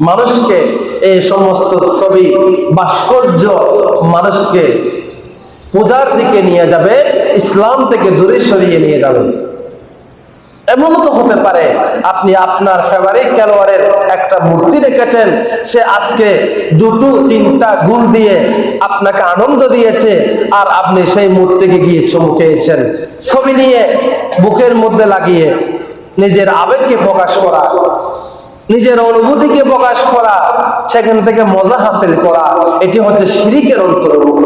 মানুষকে এই সমস্ত ছবি, ভাস্কর্য মানুষকে পূজার দিকে নিয়ে যাবে, ইসলাম থেকে দূরে সরিয়ে নিয়ে যাবে। এমনও তো হতে পারে, আপনি আপনার ফেভারিট খেলোয়াড়ের একটা মূর্তি রেখেছেন, সে আজকে দুটো, তিনটা গুল দিয়ে আপনাকে আনন্দ দিয়েছে, আর আপনি সেই মূর্তিকে গিয়ে চমকেছেন ছবি নিয়ে বুকের মধ্যে লাগিয়ে নিজের আবেগকে প্রকাশ করা। নিজের অনুভূতিকে প্রকাশ করা, সেখান থেকে মজা হাসিল করা, এটি হচ্ছে শিরিকের অন্তর্ভুক্ত।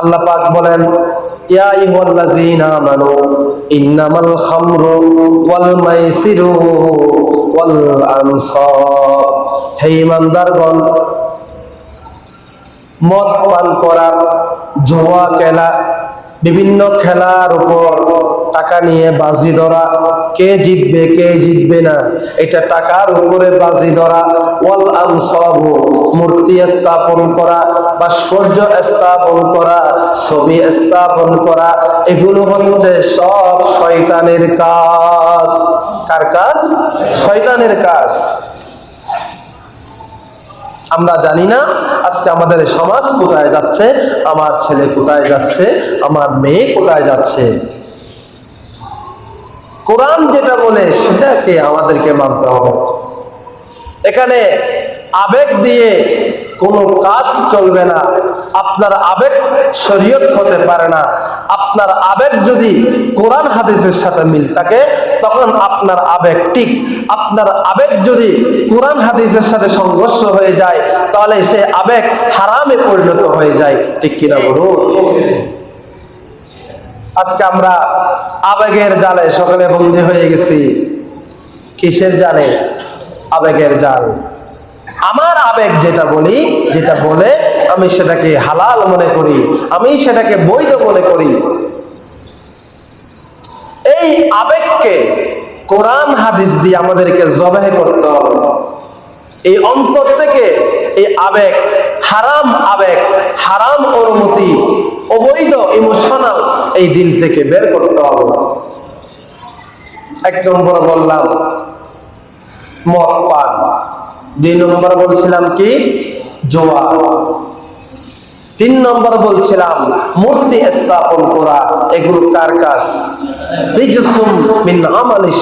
আল্লাহ পাক বলেন মদ পান করা, জোয়া খেলা, বিভিন্ন খেলার উপর টাকা নিয়ে বাজি ধরা, কে জিতবে কে জিতবে না, এটা টাকার উপরে বাজি ধরা, ওয়াল আনসাব, মূর্তি স্থাপন করা, ভাস্কর্য স্থাপন করা, ছবি স্থাপন করা, এগুলো হচ্ছে সব শয়তানের কাজ। কার কাজ? শয়তানের কাজ। আমরা জানি না আজকে আমাদের সমাজ কোথায় যাচ্ছে, আমার ছেলে কোথায় যাচ্ছে, আমার মেয়ে কোথায় যাচ্ছে। কোরআন যেটা বলে, সেটাকে আমাদেরকে মানতে হবে। এখানে আবেগ দিয়ে কোনো কাজ চলবে না। আপনার আবেগ শরীয়ত হতে পারে না। আপনার আবেগ যদি কোরআন হাদিসের সাথে মিল থাকে, তখন আপনার আবেগ ঠিক। আপনার আবেগ যদি কোরআন হাদিসের সাথে সংঘর্ষ হয়ে যায়, তাহলে সে আবেগ হারামে পরিণত হয়ে যায়। ঠিক কিনা বলুন? আজকে আমরা আবেগের জালে সকলে বন্দী হয়ে গেছি। কিসের জালে? আবেগের জাল। আমার আবেগ যেটা বলি, যেটা বলে আমি সেটাকে হালাল মনে করি, আমি সেটাকে বৈধ মনে করি। এই আবেগকে কোরআন হাদিস দিয়ে আমাদেরকে জবাহ করতে হবে। এই অন্তর থেকে এই আবেগ হারাম আবেগ, হারাম অনুমতি, অবৈধ ইমোশনাল এই দিল থেকে বের করতে হবে। এক নম্বর বললাম, মদ পান। দুই নম্বর বলছিলাম কি? জোয়া তিন নম্বর বলছিলাম, মূর্তি স্থাপন করা, এগুলো কার কাজ?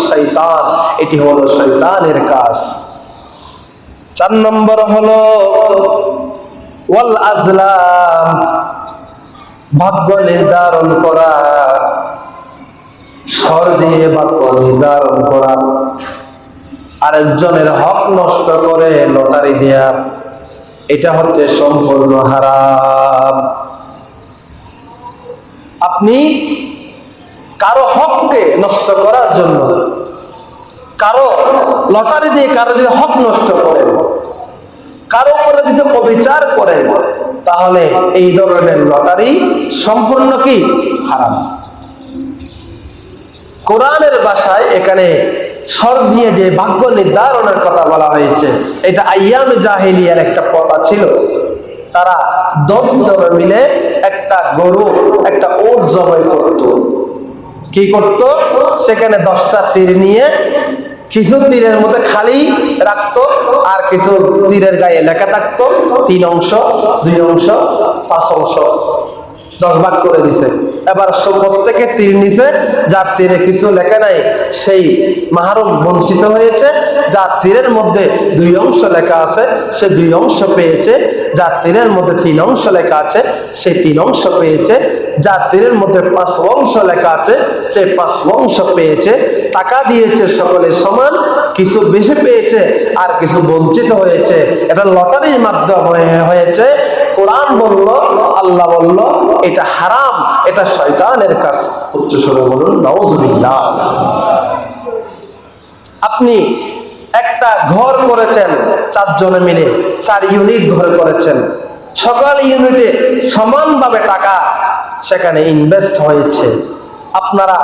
শয়তান এটি হলো শয়তানের কাজ। চার নম্বর হলো ওয়াল আজলাম ভাগ্য নির্ধারণ করা। স্বর দিয়ে ভাগ্য নির্ধারণ করা। আরেকজনের হক নষ্ট করে লটারি দেয়া। এটা হচ্ছে সম্পূর্ণ হারাম। আপনি কারও হককে নষ্ট করার জন্য, কারও লটারি দিয়ে কারও যদি হক নষ্ট করেন কারও উপরে যদি অবিচার করেন তাহলে এই ধরনের লটারি সম্পূর্ণ কি? হারাম। কোরআনের ভাষায় এখানে স্বর দিয়ে যে ভাগ্য নির্ধারণের কথা বলা হয়েছে, এটা আইয়াম জাহিলিয়ার একটা পথা ছিল তারা দশ জন মিলে একটা গরু, একটা ওট জবাই করত। কি করত? সেখানে দশটা তীর নিয়ে কিছু তীরের মধ্যে খালি রাখতো আর কিছু তীরের গায়ে লেখা থাকতো। তিন অংশ, দুই অংশ, পাঁচ অংশ। দশ ভাগ করে দিছে। এবার প্রত্যেকে তীর নিছে, যার তীরে কিছু লেখা নাই, সেই মাহরুম বঞ্চিত হয়েছে। যার তীরের মধ্যে দুই অংশ লেখা আছে, সে দুই অংশ পেয়েছে। যার তীরের মধ্যে তিন অংশ লেখা আছে, সে তিন অংশ পেয়েছে। যার তীরের মধ্যে পাঁচ অংশ লেখা আছে, সে পাঁচ অংশ পেয়েছে। টাকা দিয়েছে সকলে সমান, কিছু বেশি পেয়েছে আর কিছু বঞ্চিত হয়েছে। এটা লটারির মাধ্যমে হয়েছে। কোরআন বলল, আল্লাহ বলল, এটা হারাম, এটা শয়তানের কাজ। উচ্চ স্বরে বলুন নওজুবিল্লাহ আপনি একটা ঘর করেছেন, চারজনে মিলে, চার ইউনিট ঘর করেছেন। সকল ইউনিটে সমানভাবে টাকা সেখানে ইনভেস্ট হয়েছে। আপনারা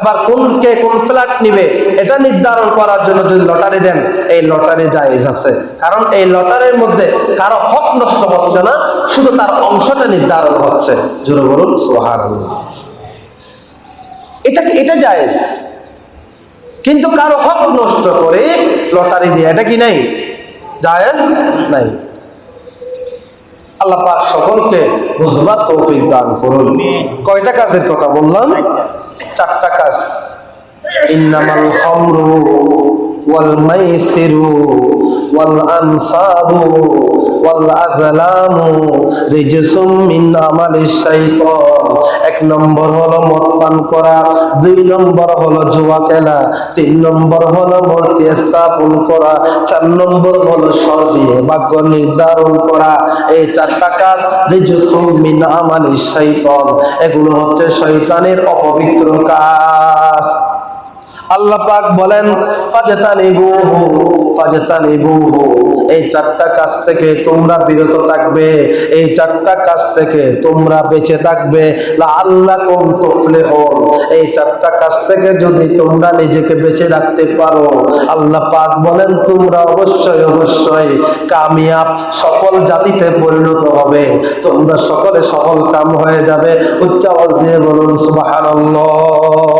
এবার কোনকে কোন ফ্ল্যাট নিবে, এটা নির্ধারণ করার জন্য যদি লটারি দেন, এই লটারি জায়েজ আছে। কারণ এই লটারির মধ্যে কারও হক নষ্ট হচ্ছে না, শুধু তার অংশটা নির্ধারণ হচ্ছে। জোরে বলুন সোহার এটা এটা জায়েজ? কিন্তু কারও হক নষ্ট করে লটারি দিয়ে, এটা কি নাই? জায়েজ? নাই। আল্লাহ পাক সকলকে বুঝবার তৌফিক দান করুন। কয়টা কাজের কথা বললাম? চারটা কাজ। ইন্নামাল খামরু ওয়াল মাইসিরু ওয়াল আনসাবু ওয়াল আজলামু রিজসুম মিন আমালিশ শাইতান। এক নম্বর হলো মদ পান করা, দুই নম্বর হলো জুয়া খেলা, তিন নম্বর হলো মূর্তি স্থাপন করা, চার নম্বর হলো স্বর দিয়ে ভাগ্য নির্ধারণ করা। এই চারটা কাজ মিনা মানে শৈতন। এগুলো হচ্ছে শৈতানের অপবিত্র কাজ। আল্লাহ পাক বলেন এই চারটা কাজ থেকে তোমরা বিরত থাকবে, এই চারটা কাজ থেকে তোমরা বেঁচে থাকবে। লাআল্লাকুম তুফলিহুন। এই চারটা কাজ থেকে যদি তোমরা নিজেকে বেঁচে রাখতে পারো, আল্লাহ পাক বলেন, তোমরা অবশ্যই অবশ্যই কামিয়াব সফল জাতিতে পরিণত হবে। তোমরা সকলে সফল কাম হয়ে যাবে। উচ্চ দিয়ে বলুন, সুবহানাল্লাহ।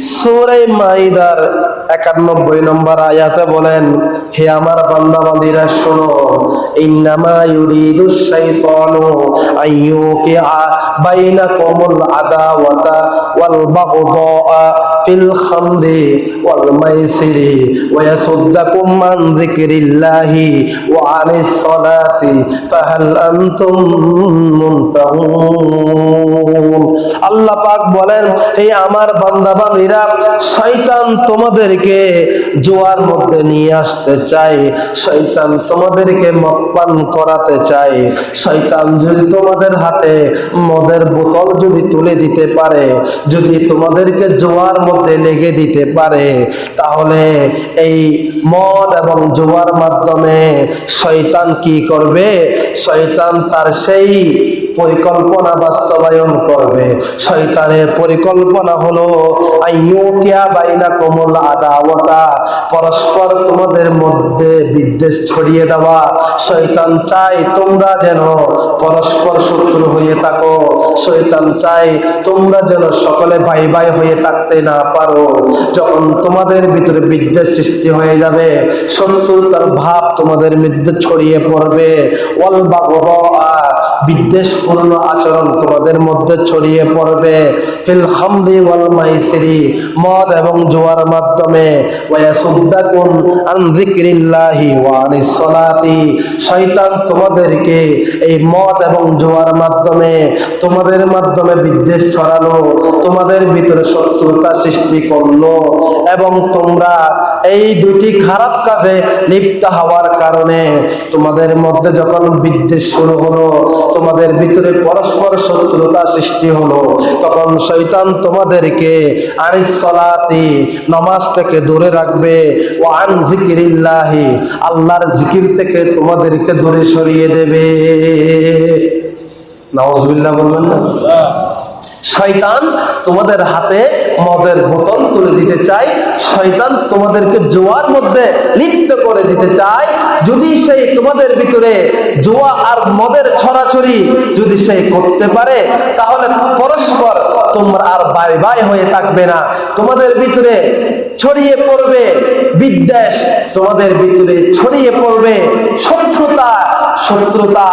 সূরা মাইদার 91 নম্বর আয়াতে বলেন, হে আমার বান্দা বান্দীরা শোনো। ইন্নামা ইউরিদু আদাওয়াতা ওয়াল বাগদা ফিল খামরি ওয়াল মাইসিরি ওয়া ইয়াসুদ্দাকুম আন যিকরিল্লাহি ওয়া আনিস সালাতি ফাহাল আনতুম মুনতাহুন। আল্লাহ পাক বলেন, হে আমার বান্দা বান্দীরা শয়তান তোমাদেরকে জোয়ার মধ্যে নিয়ে আসতে চাই শয়তান তোমাদেরকে মদপান করাতে চাই শয়তান যদি তোমাদের হাতে মদের বোতল যদি তুলে দিতে পারে, যদি তোমাদেরকে জোয়ার মধ্যে লেগে দিতে পারে, তাহলে এই মদ এবং জোয়ার মাধ্যমে শয়তান কি করবে? শয়তান তার সেই পরিকল্পনা বাস্তবায়ন করবে। শয়তানের পরিকল্পনা হলো আইয়ুকিয়া বাইনা আদাওয়াতা পরস্পর তোমাদের মধ্যে বিদ্বেষ ছড়িয়ে দেওয়া। শয়তান চাই তোমরা যেন পরস্পর শত্রু হয়ে থাকো। শয়তান চাই তোমরা যেন সকলে ভাই ভাই হয়ে থাকতে না পারো। যখন তোমাদের ভিতরে বিদ্বেষ সৃষ্টি হয়ে যাবে শত্রুতার ভাব তোমাদের মধ্যে ছড়িয়ে পড়বে। ওয়াল বাগদা বিদ্বেষপূর্ণ আচরণ তোমাদের মধ্যে ছড়িয়ে পড়বে। ফিল খামরি ওয়াল মাইসিরি, মদ এবং জোয়ার মাধ্যমে। ওয়াসুদ্দাকুন আন যিকরিল্লাহি ওয়া আনিস সালাতি, শয়তান তোমাদেরকে এই মদ এবং জোয়ার মাধ্যমে, তোমাদের মাধ্যমে বিদ্বেষ ছড়ালো, তোমাদের ভিতরে শত্রুতা সৃষ্টি করল এবং তোমরা এই দুটি খারাপ কাজে লিপ্ত হওয়ার কারণে তোমাদের মধ্যে যখন বিদ্বেষ শুরু হলো তোমাদের ভিতরে পরস্পর শত্রুতা সৃষ্টি হলো। তখন শৈতান তোমাদেরকে আনিস নমাজ থেকে দূরে রাখবে। ও আন জিকিরিল্লাহি আল্লাহর জিকির থেকে তোমাদেরকে দূরে সরিয়ে দেবে। নওয়াজবিল্লাহ বলবেন না? শয়তান তোমাদের হাতে মদের বোতল তুলে দিতে চায়, শয়তান তোমাদেরকে জোয়ার মধ্যে লিপ্ত করে দিতে চায়। যদি সেই তোমাদের ভিতরে জোয়া আর মদের ছড়াছড়ি যদি সেই করতে পারে, তাহলে পরস্পর তোমরা আর বাই বাই হয়ে থাকবে না। তোমাদের ভিতরে ছড়িয়ে পড়বে বিদ্বেষ, তোমাদের ভিতরে ছড়িয়ে পড়বে শত্রুতা শত্রুতা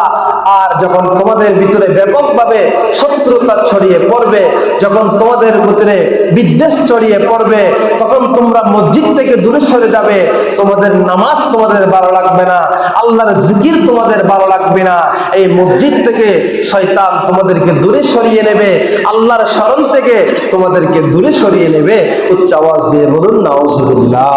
আর যখন তোমাদের ভিতরে ব্যাপকভাবে শত্রুতা ছড়িয়ে পড়বে, যখন তোমাদের ভিতরে বিদ্বেষ ছড়িয়ে পড়বে, তখন তোমরা মসজিদ থেকে দূরে সরে যাবে। তোমাদের নামাজ তোমাদের ভালো লাগবে না, আল্লাহর জিকির তোমাদের ভালো লাগবে না। এই মসজিদ থেকে শয়তান তোমাদেরকে দূরে সরিয়ে নেবে, আল্লাহর স্মরণ থেকে তোমাদেরকে দূরে সরিয়ে নেবে। উচ্চ আওয়াজ দিয়ে বলুন, নাউজুবিল্লাহ।